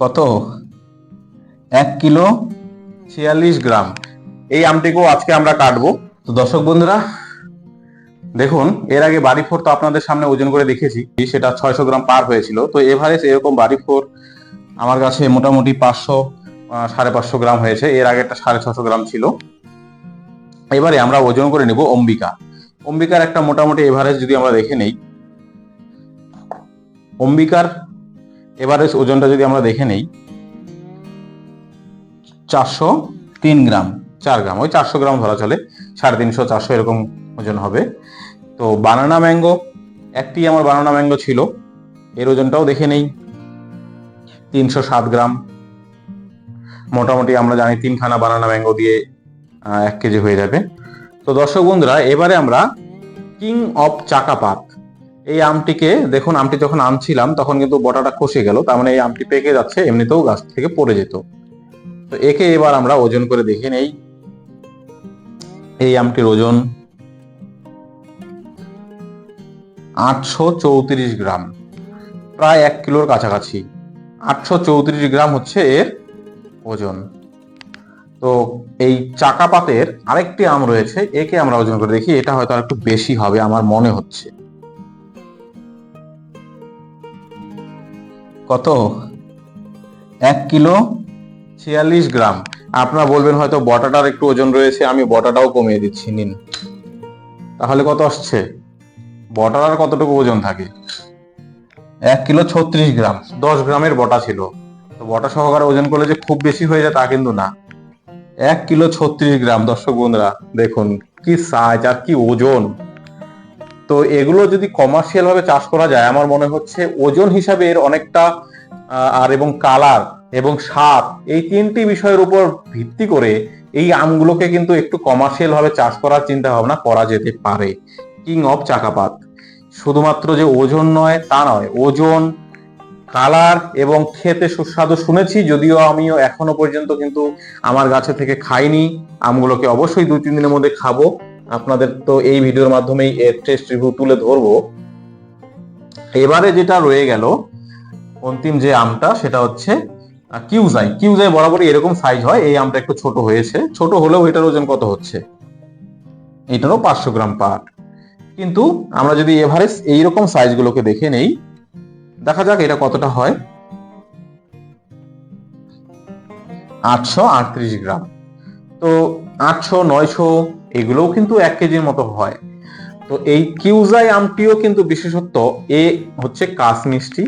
কত? এক কিলো ছিয়াল্লিশ গ্রাম। এই আমটিকেও আজকে আমরা কাটবো। তো দর্শক বন্ধুরা, দেখুন, এর আগে বাড়ি ফোর তো আপনাদের সামনে ওজন করে দেখেছি। সেটা ছয়শো গ্রাম পার হয়েছিল। তো এভারেজ এরকম বাড়ি ফোর আমার কাছে মোটামুটি পাঁচশো সাড়ে পাঁচশো গ্রাম হয়েছে। এর আগে একটা সাড়ে ছশো গ্রাম ছিল। এবারে আমরা ওজন করে নেব অম্বিকা। অম্বিকার একটা মোটামুটি এভারেজ যদি আমরা দেখে নেই, অম্বিকার এভারেজ ওজনটা যদি আমরা দেখে নেই, চারশো তিন গ্রাম, চার গ্রাম, ওই চারশো গ্রাম ধরা চলে, সাড়ে তিনশো, চারশো এরকম ওজন হবে। তো বানানা ম্যাঙ্গো, একটি আমার বানানা ম্যাঙ্গো ছিল, এর ওজনটাও দেখে নেই, তিনশো সাত গ্রাম। মোটামুটি আমরা জানি তিনখানা বানানা ম্যাঙ্গো দিয়ে এক কেজি হয়ে যাবে। তো দর্শক বন্ধুরা, এবারে আমরা কিং অফ চাকাপাত এই আমটিকে, দেখুন, আমটি যখন আনছিলাম, তখন কিন্তু বটাটা খসে গেল, তার মানে এই আমটি পেকে যাচ্ছে, এমনিতেও গাছ থেকে পড়ে যেত। তো একে এবার আমরা ওজন করে দেখে নেই। এই আমটির ওজন আটশো চৌত্রিশ গ্রাম, প্রায় এক কিলোর কাছাকাছি। আটশো চৌত্রিশ গ্রাম হচ্ছে এর ওজন। তো এই চাকাপাতের আরেকটি আম রয়েছে, একে আমরা ওজন করে দেখি, এটা হয়তো আর একটু বেশি হবে, আমার মনে হচ্ছে। কত? এক কিলো ছিয়াল্লিশ গ্রাম। আপনারা বলবেন হয়তো বটাটার একটু ওজন রয়েছে, আমি বটাটাও কমিয়ে দিচ্ছি, নিন। তাহলে কত আসছে? বটাটার কতটুকু ওজন থাকে? এক কিলো ছত্রিশ গ্রাম, দশ গ্রামের বটা ছিল। তো বটা সহকারে ওজন করলে যে খুব বেশি হয়ে যায় তা কিন্তু না। এক কিলো ছত্রিশ গ্রাম, দর্শক বন্ধুরা, দেখুন কি সাইজ আর কি ওজন। তো এগুলো যদি কমার্শিয়াল ভাবে চাষ করা যায়, আমার মনে হচ্ছে ওজন হিসাবে এর অনেকটা আর এবং কালার এবং স্বাদ, এই তিনটি বিষয়ের উপর ভিত্তি করে এই আমগুলোকে কিন্তু একটু কমার্শিয়াল ভাবে চাষ করার চিন্তা ভাবনা করা যেতে পারে। কিং অফ চাকাপাত। শুধুমাত্র যে ওজন নয়, তা নয়, ওজন কালার এবং খেতে সুস্বাদু শুনেছি, যদিও আমিও এখনও পর্যন্ত কিন্তু আমার গাছে থেকে খাইনি। আমগুলোকে অবশ্যই দুই তিন দিনের মধ্যে খাব। আপনাদের তো এই ভিডিওর মাধ্যমেই এর টেস্ট রিভিউ তুলে ধরবো। এবারে যেটা রয়ে গেল, অন্তিম যে আমটা, সেটা হচ্ছে কিউজাই। কিউজাই বরাবরই এরকম সাইজ হয়, এই আমটা একটু ছোট হয়েছে। ছোট হলেও এটার ওজন কত হচ্ছে? এটারও পাঁচশো গ্রাম পাট। কিন্তু আমরা যদি এভারেজ এইরকম সাইজগুলোকে দেখে নেই, দেখা যাক এটা কতটা হয়। আটশো আটত্রিশ গ্রাম। তো আটশো, নয়শো এগুলোও কিন্তু এক কেজির মতো হয়। তো এই কিউজাই আমটিও কিন্তু বিশেষত্ব, এ হচ্ছে কাশ মিষ্টি,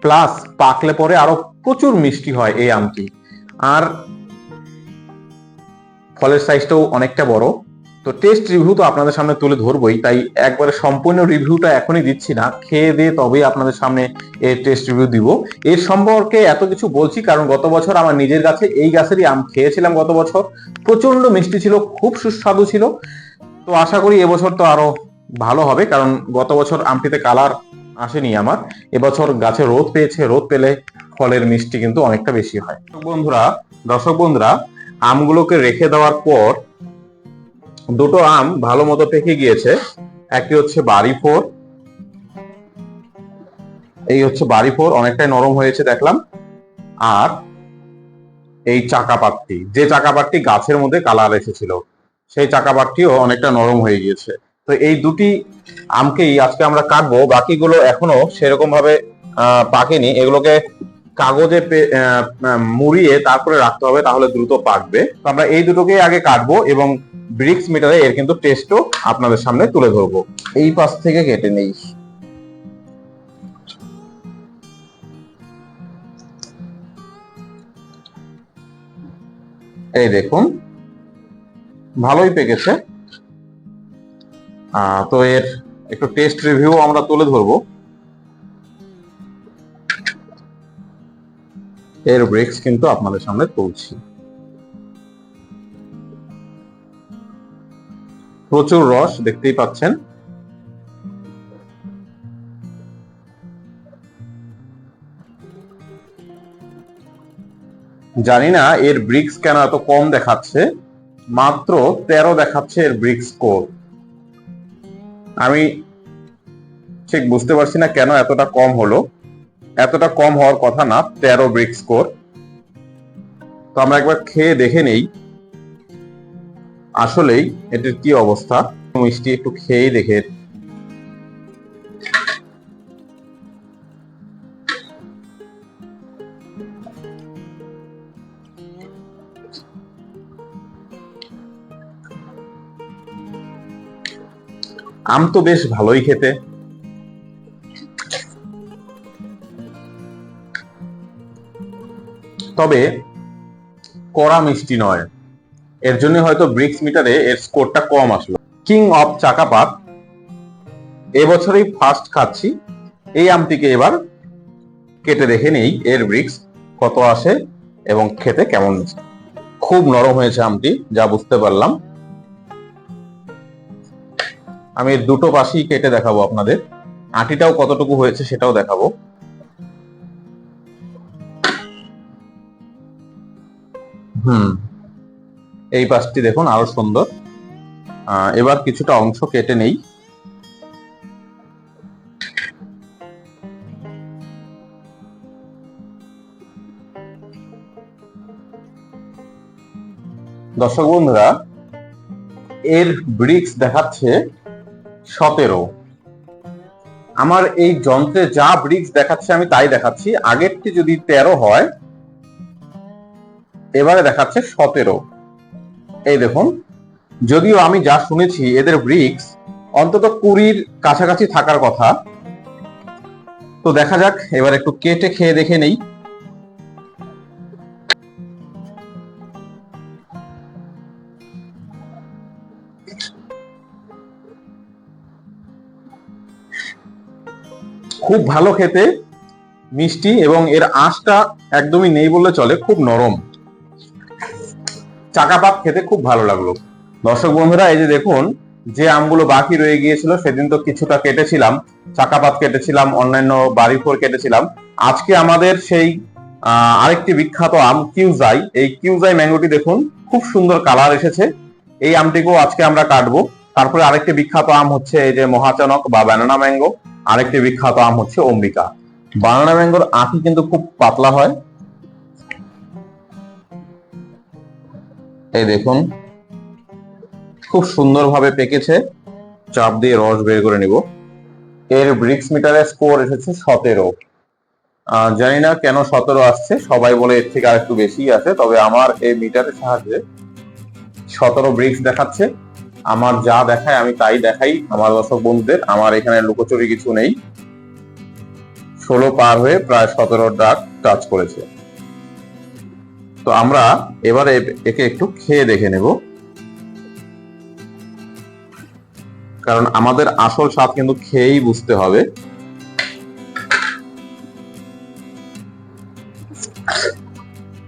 প্লাস পাকলে পরে আরও প্রচুর মিষ্টি হয় এই আমটি। আর ফলের সাইজটাও অনেকটা বড়। তো টেস্ট রিভিউ তো আপনাদের সামনে তুলে ধরবই, তাই একবারে সম্পূর্ণ রিভিউটা এখনই দিচ্ছি না, খেয়ে দিয়ে তবেই আপনাদের সামনে এর টেস্ট রিভিউ দিব। এর সম্পর্কে এত কিছু বলছি, কারণ গত বছর আমার নিজের গাছে এই গাছেরই আম খেয়েছিলাম গত বছর। প্রচণ্ড মিষ্টি ছিল, খুব সুস্বাদু ছিল। তো আশা করি এবছর তো আরও ভালো হবে, কারণ গত বছর আমটিতে কালার আসেনি আমার। এবছর গাছে রোদ পেয়েছে, রোদ পেলে ফলের মিষ্টি কিন্তু অনেকটা বেশি হয়। বন্ধুরা, দর্শক বন্ধুরা, আমগুলোকে রেখে দেওয়ার পর দুটো আম ভালো মতো পেকে গিয়েছে। একটি হচ্ছে বাড়ি ফোর। এই হচ্ছে বাড়ি ফোর, অনেকটাই নরম হয়েছে দেখলাম। আর এই চাকাপাটটি যে চাকাপাটটি গাছের মধ্যে কালার এসেছিল, সেই চাকাপাটটিও অনেকটা নরম হয়ে গিয়েছে। তো এই দুটি আমকেই আজকে আমরা কাটবো, বাকিগুলো এখনও সেরকম ভাবে পাকেনি। এগুলোকে কাগজে মুড়িয়ে তারপরে রাখতে হবে, তাহলে দ্রুত পাকবে। তো আমরা এই দুটোকেই আগে কাটবো এবং ব্রিক্স মিটারে এর কিন্তু টেস্টও আপনাদের সামনে তুলে ধরবো। এই পাশ থেকে কেটে নেই। এই দেখুন, ভালোই পেকেছে। তো এর একটু টেস্ট রিভিউ আমরা তুলে ধরবো। এর ব্রেক্স কিন্তু আপনাদের সামনে তুলছি। প্রচুর রস দেখতেই পাচ্ছেন। জানি না এর ব্রিক্স কেন এত কম দেখাচ্ছে, মাত্র তেরো দেখাচ্ছে এর ব্রিক্স স্কোর আমি ঠিক বুঝতে পারছি না কেন এতটা কম হলো। এতটা কম হওয়ার কথা না, তেরো ব্রিক স্কোর তো আমরা একবার খেয়ে দেখে নেই। আসলেই এটির কি অবস্থা? মিষ্টি একটু খেয়েই দেখে। আম তো বেশ ভালোই খেতে। তবে কড়া মিষ্টি নয়। এর জন্য হয়তো ব্রিক্স মিটারে এর স্কোরটা কম আসলো। কিং অফ চাকাপাত এবছরই ফার্স্ট খাচ্ছি। এই আমটিকে এবার কেটে দেখে নেই এর ব্রিক্স কত আসে এবং খেতে কেমন খুব নরম হয়েছে আমটি, যা বুঝতে পারলাম। আমি দুটো পাশেই কেটে দেখাবো আপনাদের। আটিটাও কতটুকু হয়েছে সেটাও দেখাবো। হুম। এই পাশটি দেখুন, আরও সুন্দর। এবার কিছুটা অংশ কেটে নেই। দর্শক বন্ধুরা, এর ব্রিক্স দেখাচ্ছে সতেরো। আমার এই যন্ত্রে যা ব্রিক্স দেখাচ্ছে আমি তাই দেখাচ্ছি। আগেরটি যদি তেরো হয় এবারে দেখাচ্ছে সতেরো। এই দেখুন, যদিও আমি যা শুনেছি, এদের ব্রিক্স অন্তত কুড়ির কাছাকাছি থাকার কথা। তো দেখা যাক, এবার একটু কেটে খেয়ে দেখে নেই। খুব ভালো খেতে, মিষ্টি এবং এর আঁশটা একদমই নেই বললে চলে, খুব নরম। চাকাপাত খেতে খুব ভালো লাগল। দর্শক বন্ধুরা, এই যে দেখুন, যে আমগুলো বাকি রয়ে গিয়েছিল, সেদিন তো কিছুটা কেটেছিলাম। চাকাপাত কেটেছিলাম, অন্যান্য বাড়িফোর কেটেছিলাম। আজকে আমাদের সেই আরেকটি বিখ্যাত আম, কিউজাই। এই কিউজাই ম্যাঙ্গোটি দেখুন, খুব সুন্দর কালার এসেছে। এই আমটিকেও আজকে আমরা কাটবো। তারপরে আরেকটি বিখ্যাত আম হচ্ছে এই যে মহাচনক বা ব্যানানা ম্যাঙ্গো আরেকটি বিখ্যাত আম হচ্ছে অম্বিকা। বানানা ম্যাঙ্গোর আঁটি কিন্তু খুব পাতলা হয়। এই দেখুন, খুব সুন্দরভাবে পেকেছে। চাপ দিয়ে রস বের করে নিব। এর ব্রিক্স মিটারের স্কোর এসেছে সতেরো। জানি না কেন সতেরো আসছে, সবাই বলে এর থেকে আর একটু বেশি আছে, তবে আমার এই মিটারের সাহায্যে সতেরো ব্রিক্স দেখাচ্ছে। আমার যা দেখায় আমি তাই দেখাই, আমার দর্শক বন্ধুদের, আমার এখানে লুকোচুরি কিছু নেই। ষোলো পার হয়ে প্রায় সতেরো ডাক টাচ করেছে। তো আমরা এবারে একে একটু খেয়ে দেখে নেব। কারণ আমাদের আসল স্বাদ কিন্তু খেয়েই বুঝতে হবে।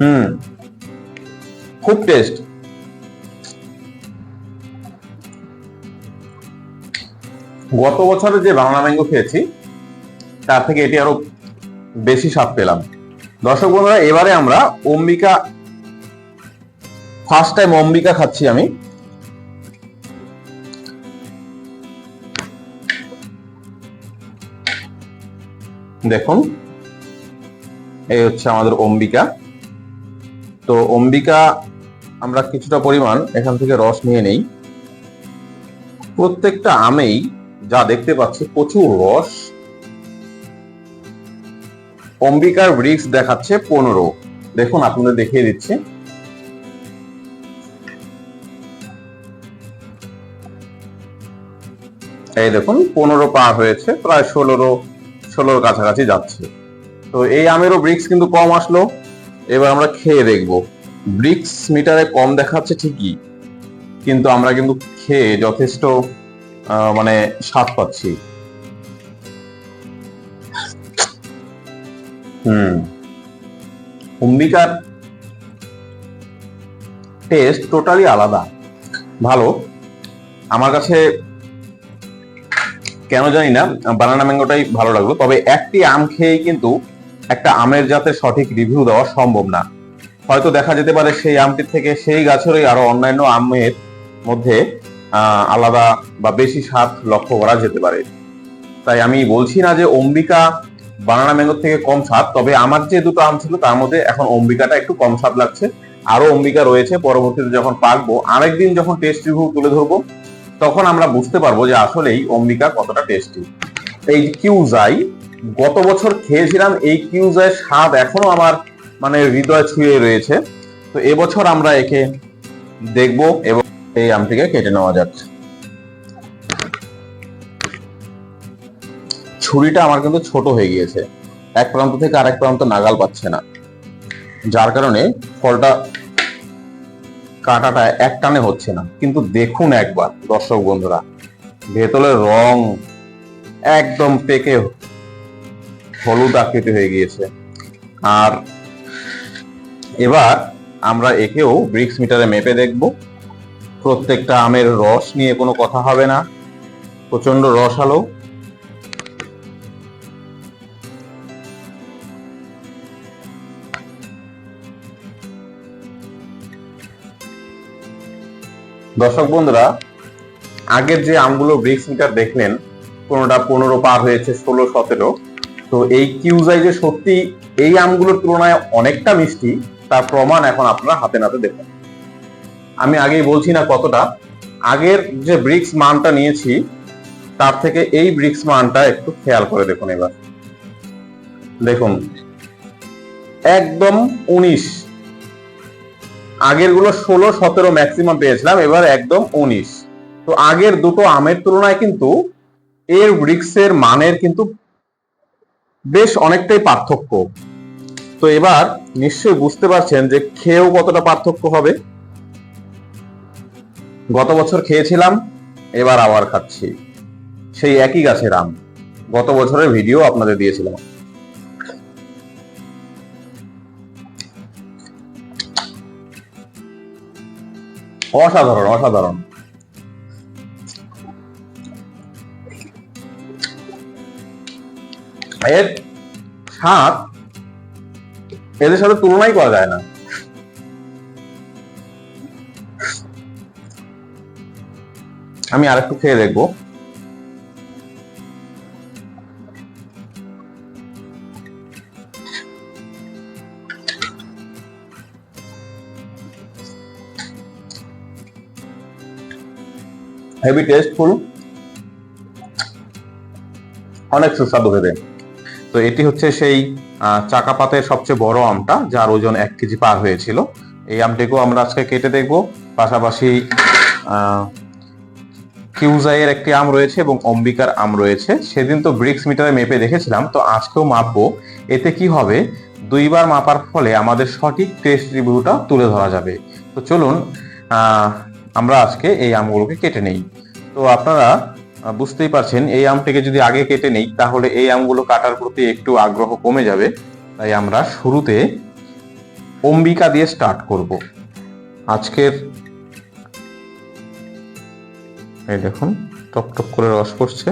হুম, খুব টেস্ট। গত বছরে যে বাংলা ম্যাঙ্গো খেয়েছি, তার থেকে এটি আরও বেশি স্বাদ পেলাম। দর্শক বন্ধুরা, এবারে আমরা অম্বিকা ফার্স্ট টাইম অম্বিকা খাচ্ছি আমি। দেখুন, এই হচ্ছে আমাদের অম্বিকা। তো অম্বিকা, আমরা কিছুটা পরিমাণ এখান থেকে রস নিয়ে নেই। প্রত্যেকটা আমেই যা দেখতে পাচ্ছি, প্রচুর রস। অম্বিকার ব্রিক্স দেখাচ্ছে পনেরো। দেখুন, আপনাদের দেখিয়ে দিচ্ছি। এই দেখুন, পনেরো পার হয়েছে, প্রায় ষোলোরো ষোলোর কাছাকাছি যাচ্ছে। তো এই আমেরও ব্রিক্স কিন্তু কম আসলো। এবার আমরা খেয়ে দেখব। ব্রিক্স মিটারে কম দেখাচ্ছে ঠিকই, কিন্তু আমরা কিন্তু খেয়ে যথেষ্ট মানে স্বাদ পাচ্ছি। অম্বিকার টেস্ট টোটালি আলাদা। ভালো। আমার কাছে কেন জানি না বানানা ম্যাঙ্গোটাই ভালো লাগল। তবে একটি আম খেয়েই কিন্তু একটা আমের জাতের সঠিক রিভিউ দেওয়া সম্ভব না। হয়তো দেখা যেতে পারে সেই আমটির থেকে সেই গাছেরই আরও অন্যান্য আমের মধ্যে আলাদা বা বেশি স্বাদ লক্ষ্য করা যেতে পারে। তাই আমি বলছি না যে অম্বিকা বানানা ম্যাঙ্গোর থেকে কম স্বাদ, তবে আমার যে দুটো আম ছিল তার মধ্যে এখন অম্বিকাটা একটু কম স্বাদ লাগছে। আরও অম্বিকা রয়েছে, পরবর্তীতে যখন পাকবো, আরেকদিন যখন টেস্ট রিভিউ তুলে ধরবো, তখন আমরা বুঝতে পারব যে আসলে এই অম্বিকা কতটা টেস্টি এই কিউজাই, গত বছর খেয়েছিলাম, এই কিউজাই স্বাদ এখনও আমার মানে হৃদয় ছুঁয়ে রয়েছে। তো এবছর আমরা একে দেখব এবং এই আমটিকে কেটে নেওয়া যাক। ছুরিটা আমার কিন্তু ছোট হয়ে গিয়েছে। এক প্রান্ত থেকে আরেক প্রান্ত নাগাল পাচ্ছে না। যার কারণে ফলটা কাটাটা এক টানে হচ্ছে না। কিন্তু দেখুন একবার, দর্শক বন্ধুরা, ভেতরের রং একদম পেকে হলুদ আকৃতি হয়ে গিয়েছে। আর এবার আমরা একেও ব্রিক্স মিটারে মেপে দেখব। প্রত্যেকটা আমের রস নিয়ে কোনো কথা হবে না। প্রচণ্ড রস দর্শক বন্ধুরা, আগের যে আমগুলো ব্রিক্স মিটার দেখলেন কোনোটা পনেরো পার হয়েছে, ষোলো, সতেরো। তো এই কিউজাই যে সত্যি এই আমগুলোর তুলনায় অনেকটা মিষ্টি, তার প্রমাণ এখন আপনারা হাতে নাতে দেখুন। আমি আগেই বলছি না কতটা, আগের যে ব্রিক্স মানটা নিয়েছি, তার থেকে এই ব্রিক্স মানটা একটু খেয়াল করে দেখুন এবার। দেখুন, একদম উনিশ আগেরগুলো ষোলো, সতেরো ম্যাক্সিমাম পেয়েছিলাম, এবার একদম উনিশ। তো আগের দুটো আমের তুলনায় কিন্তু এর ব্রিক্সের মানের কিন্তু বেশ অনেকটাই পার্থক্য। তো এবার নিশ্চয়ই বুঝতে পারছেন যে খেয়েও কতটা পার্থক্য হবে। গত বছর খেয়েছিলাম, এবার আবার খাচ্ছি। সেই একই গাছের আম। গত বছরের ভিডিও আপনাদের দিয়েছিলাম। অসাধারণ অসাধারণ। এর স্বাদ এদের সাথে তুলনাই করা যায় না। আমি আরেকটু খেয়ে দেখব। হেভি টেস্টফুল অনেক সুস্বাদু ভেবে তো এটি হচ্ছে সেই চাকাপাতের সবচেয়ে বড় আমটা, যার ওজন এক কেজি পার হয়েছিল। এই আমটিকেও আমরা আজকে কেটে দেখব। পাশাপাশি কিউজাইয়ের একটি আম রয়েছে এবং অম্বিকার আম রয়েছে। সেদিন তো ব্রিক্স মিটারে মেপে দেখেছিলাম, তো আজকেও মাপবো। এতে কি হবে? দুইবার মাপার ফলে আমাদের সঠিক টেস্ট রিভিউটা তুলে ধরা যাবে। তো চলুন আমরা আজকে এই আমগুলোকে কেটে নেই। তো আপনারা বুঝতেই পারছেন, এই আমটিকে যদি আগে কেটে নেই, তাহলে এই আমগুলো কাটার প্রতি একটু আগ্রহ কমে যাবে। তাই আমরা শুরুতে অম্বিকা দিয়ে স্টার্ট করব। আজকের এই দেখুন, টপ টপ করে রস পড়ছে।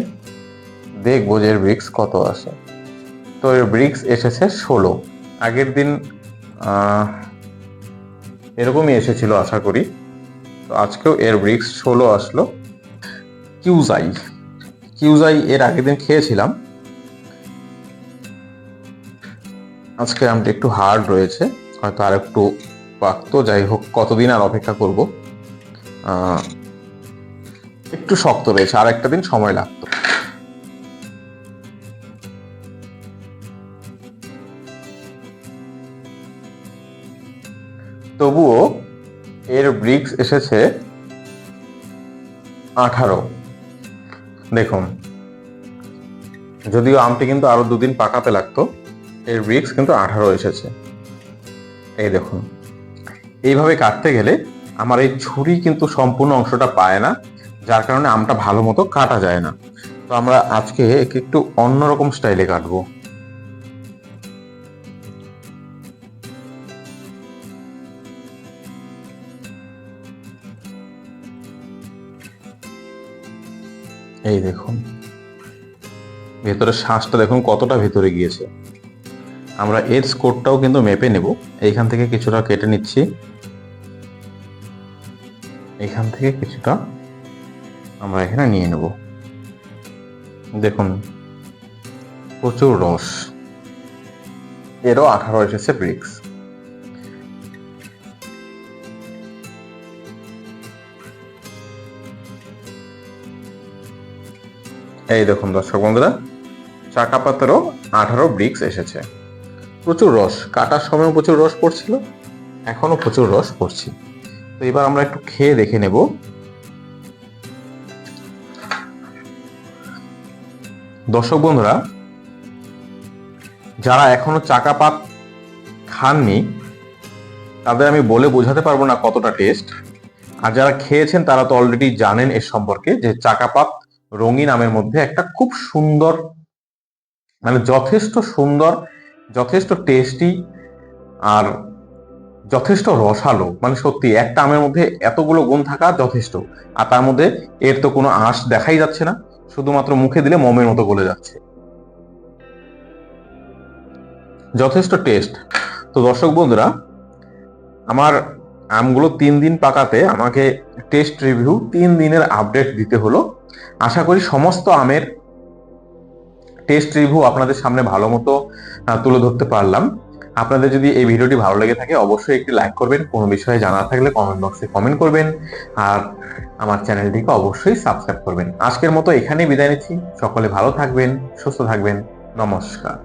দেখব যে এর ব্রিক্স কত আসে তো এর ব্রিক্স এসেছে ষোলো। আগের দিন এরকমই এসেছিল, আশা করি। তো আজকেও এর ব্রিক্স ষোলো আসলো। কিউজাই কিউজাই এর আগের দিন খেয়েছিলাম। আজকে আমটা একটু হার্ড রয়েছে, হয়তো আর একটু পাকতো যাই হোক, কতদিন আর অপেক্ষা করব? একটু শক্ত রয়েছে, আর একটা দিন সময় লাগতো। তবুও ব্রিক্স এসেছে আঠারো। দেখুন, যদিও আমটি কিন্তু আরও দুদিন পাকাতে লাগতো, এর ব্রিক্স কিন্তু আঠারো এসেছে। এই দেখুন, এইভাবে কাটতে গেলে আমার এই ছুরি কিন্তু সম্পূর্ণ অংশটা পায় না, যার কারণে আমটা ভালো মতো কাটা যায় না। তো আমরা আজকে একে একটু অন্যরকম স্টাইলে কাটবো। এই দেখুন। ভেতরে শ্বাসটা দেখুন কতটা ভেতরে গিয়েছে। আমরা এর স্কোরটাও কিন্তু মেপে নেব। এইখান থেকে কিছুটা কেটে নিচ্ছি। এখান থেকে কিছুটা আমরা এখানে নিয়ে নেব। দেখুন, প্রচুর রস। এরও আঠারো এসেছে ব্রিক্স। এই দেখুন দর্শক বন্ধুরা চাকা পাতারও আঠারো ব্রিক্স এসেছে। প্রচুর রস, কাটার সময় প্রচুর রস পড়ছিল, এখনও প্রচুর রস পড়ছি। তো এবার আমরা একটু খেয়ে দেখে নেব। দর্শক বন্ধুরা, যারা এখনও চাকাপাত খাননি, তাদের আমি বলে বোঝাতে পারব না কতটা টেস্ট আর যারা খেয়েছেন, তারা তো অলরেডি জানেন এর সম্পর্কে যে চাকাপাত রঙিন আমের মধ্যে একটা খুব সুন্দর মানে যথেষ্ট সুন্দর, যথেষ্ট টেস্টি আর যথেষ্ট রসালো। মানে সত্যি, একটা আমের মধ্যে এতগুলো গুণ থাকা যথেষ্ট। আর তার মধ্যে এর তো কোনো আঁশ দেখাই যাচ্ছে না, শুধুমাত্র মুখে দিলে মমের মতো গলে যাচ্ছে। যথেষ্ট টেস্ট তো দর্শক বন্ধুরা, আমার আমগুলো তিন দিন পাকাতে আমাকে টেস্ট রিভিউ তিন দিনের আপডেট দিতে হলো। আশা করি সমস্ত আমের টেস্ট রিভিউ আপনাদের সামনে ভালো মতো তুলে ধরতে পারলাম। আপনাদের যদি এই ভিডিওটি ভালো লেগে থাকে, অবশ্যই একটি লাইক করবেন। কোনো বিষয়ে জানা থাকলে কমেন্ট বক্সে কমেন্ট করবেন। আর আমার চ্যানেলটিকে অবশ্যই সাবস্ক্রাইব করবেন। আজকের মতো এখানেই বিদায় নিচ্ছি। সকলে ভালো থাকবেন, সুস্থ থাকবেন। নমস্কার।